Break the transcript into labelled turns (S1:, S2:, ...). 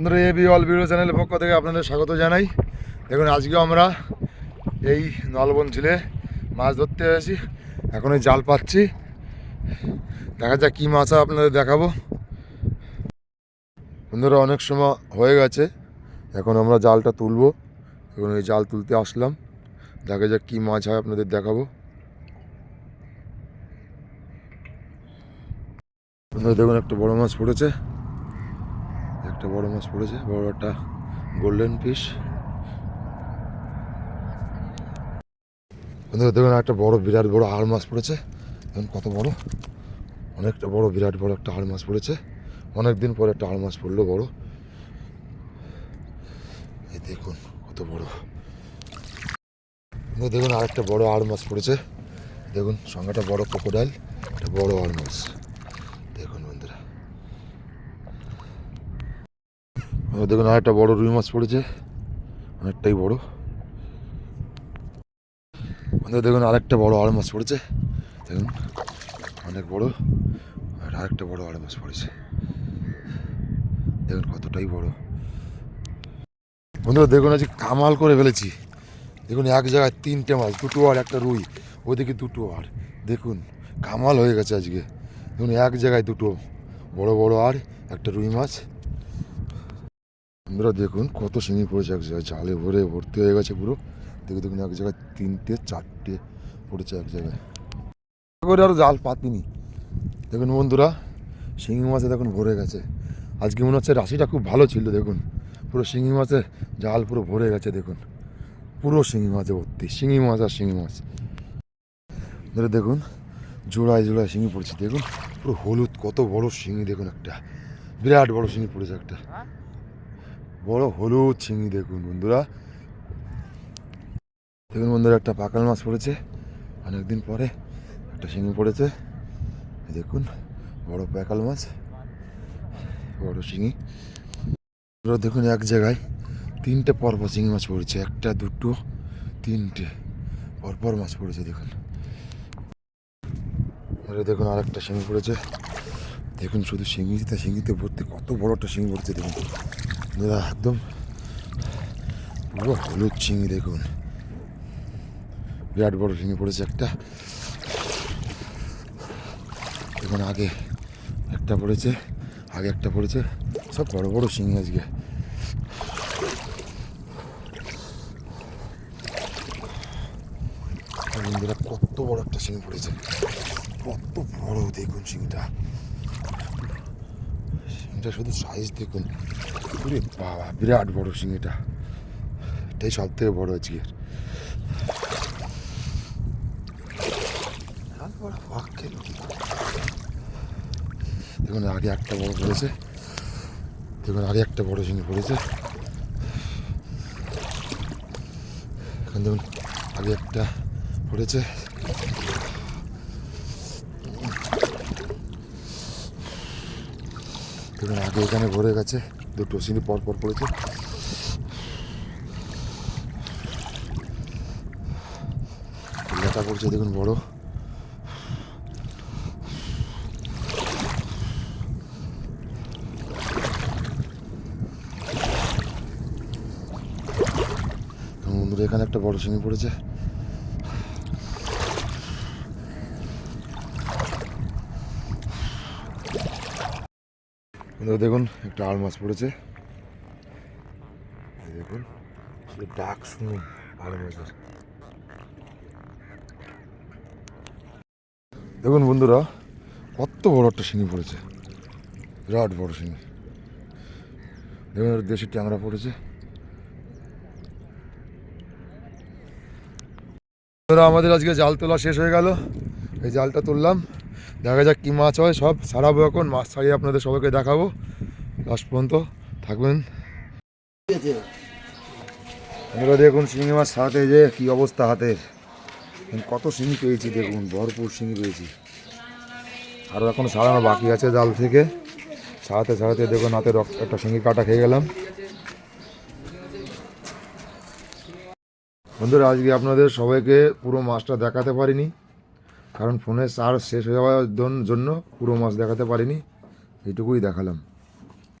S1: বন্ধুরা A B all video চ্যানেলের পক্ষ থেকে আপনাদের স্বাগত জানাই। দেখুন আজকে আমরা এই নলবন ঝিলে মাছ ধরতে এসেছি। এখন এই জাল পাচ্ছি। দেখা যাক কী মাছ আপনাদের দেখাবো। বন্ধুরা, অনেক সময় হয়ে গেছে। এখন আমরা জালটা তুলবো। এখন এই জাল তুলতে আসলাম। দেখা যাক কী মাছ হয় আপনাদের দেখাবো। দেখুন, একটা বড় মাছ পড়েছে। একটা বড় মাছ পড়েছে, বড় একটা গোল্ডেন ফিশ বন্ধুরা, দেখুন, একটা বড়, বিরাট বড় আড় মাছ পড়েছে। দেখুন, কত বড়। অনেকটা বড়, বিরাট বড় একটা আড় মাছ পড়েছে। অনেক দিন পরে একটা আড় মাছ পড়ল বড়। এই দেখুন, কত বড়। দেখুন, আরেকটা বড় আড় মাছ পড়েছে। দেখুন সঙ্গেটা বড় ক্রোকোডাইল একটা বড় আড় মাছ দেখুন বন্ধুরা ও দেখুন, আরেকটা বড় রুই মাছ পড়েছে। অনেকটাই বড়। দেখুন, আরেকটা বড় আড় মাছ পড়েছে। দেখুন, অনেক বড়। আর আরেকটা বড় আড় মাছ পড়েছে। দেখুন, কতটাই বড়। বন্ধুরা, দেখুন আজকে কামাল করে ফেলেছি। দেখুন, এক জায়গায় তিনটে মাছ, দুটো আর একটা রুই, ওদিকে দুটো আর দেখুন, কামাল হয়ে গেছে আজকে। দেখুন, এক জায়গায় দুটো, বড় বড় আর একটা রুই মাছ। বন্ধুরা দেখুন কত শিঙি পড়েছে, এক জায়গায় জালে ভরে ভর্তি হয়ে গেছে পুরো। দেখুন দেখুন এক জায়গায় তিনটে, চারটে পড়েছে এক জায়গায়। করে আরও জাল পাতিনি। দেখুন বন্ধুরা শিঙি মাছে দেখুন ভরে গেছে। আজকে মনে হচ্ছে রাশিটা খুব ভালো ছিল, দেখুন। পুরো শিঙি মাছে জাল পুরো ভরে গেছে, দেখুন। পুরো শিঙি মাছে ভর্তি শিঙি মাছ আর শিঙি মাছ। ধরে দেখুন, জোড়ায় জোড়ায় শিঙি পড়েছে, দেখুন। পুরো হলুদ, কত বড় শিঙি দেখুন একটা। বিরাট বড় শিঙি পড়েছে একটা। বড় হলুদ শিঙি দেখুন বন্ধুরা। দেখুন বন্ধুরা, একটা পাকাল মাছ পড়েছে। অনেকদিন পরে একটা শিঙি পড়েছে। দেখুন, বড় প্যাকাল মাছ, বড় শিঙি। দেখুন এক জায়গায় তিনটে পরপর শিঙি মাছ পড়েছে, একটা, দুটো, তিনটে পরপর মাছ পড়েছে, দেখুন। দেখুন, আরেকটা শিঙি পড়েছে। দেখুন, শুধু শিঙিতে শিঙিতে ভর্তি, কত বড় একটা শিঙি পড়েছে, দেখুন। দাদা একদম পুরো হলুদ শিঙি দেখুন বিরাট বড় শিঙি পড়েছে একটা দেখুন আগে একটা পড়েছে আগে একটা পড়েছে সব বড় বড় শিঙি আজকে বন্ধুরা কত বড় একটা শিঙি পড়েছে কত বড় দেখুন শিঙিটা শিঙিটা শুধু সাইজ দেখুন। পুরে বাবা, বিরাট বড় শিঙিটা এটাই সব থেকে বড় আজকে দেখুন, আগে একটা বড় পড়েছে। দেখুন, আগে একটা বড় শিঙি পড়েছে। এখন দেখুন, আগে একটা পড়েছে। দেখুন, আগে এখানে ভরে গেছে। দুটো সিঁড়ি পর পর পড়েছে। লেখা পড়ছে, দেখুন, বড়। বন্ধুরা, এখানে একটা বড় সিঁড়ি পড়েছে। দেখুন, একটা আড় মাছ পড়েছে দেখুন ডাক শুনুন আড় মাছের দেখুন বন্ধুরা, কত বড় একটা শিঙি পড়েছে। বিরাট বড় শিঙি দেখুন দেশি ট্যাংরা পড়েছে। আমাদের আজকে জাল তোলা শেষ হয়ে গেল। এই জালটা তুললাম। দেখা যাক কী মাছ হয়, সব ছাড়াবো এখন। মাছ ছাড়িয়ে আপনাদের সবাইকে দেখাবো। লাস্ট পর্যন্ত থাকবেন। আমরা দেখুন শিঙি মাছ ছাড়াতে যে কী অবস্থা হাতের কত শিঙি পেয়েছি দেখুন, ভরপুর শিঙি পেয়েছি। আরও এখন সারানো বাকি আছে জাল থেকে। সারাতে সারাতে দেখুন হাতে রক্ত, একটা শিঙি কাটা খেয়ে গেলাম। বন্ধুরা, আজকে আপনাদের সবাইকে পুরো মাছটা দেখাতে পারিনি। কারণ ফোনে চার্জ শেষ হয়ে যাওয়ার জন্য পুরো মাছ দেখাতে পারিনি এইটুকুই দেখালাম।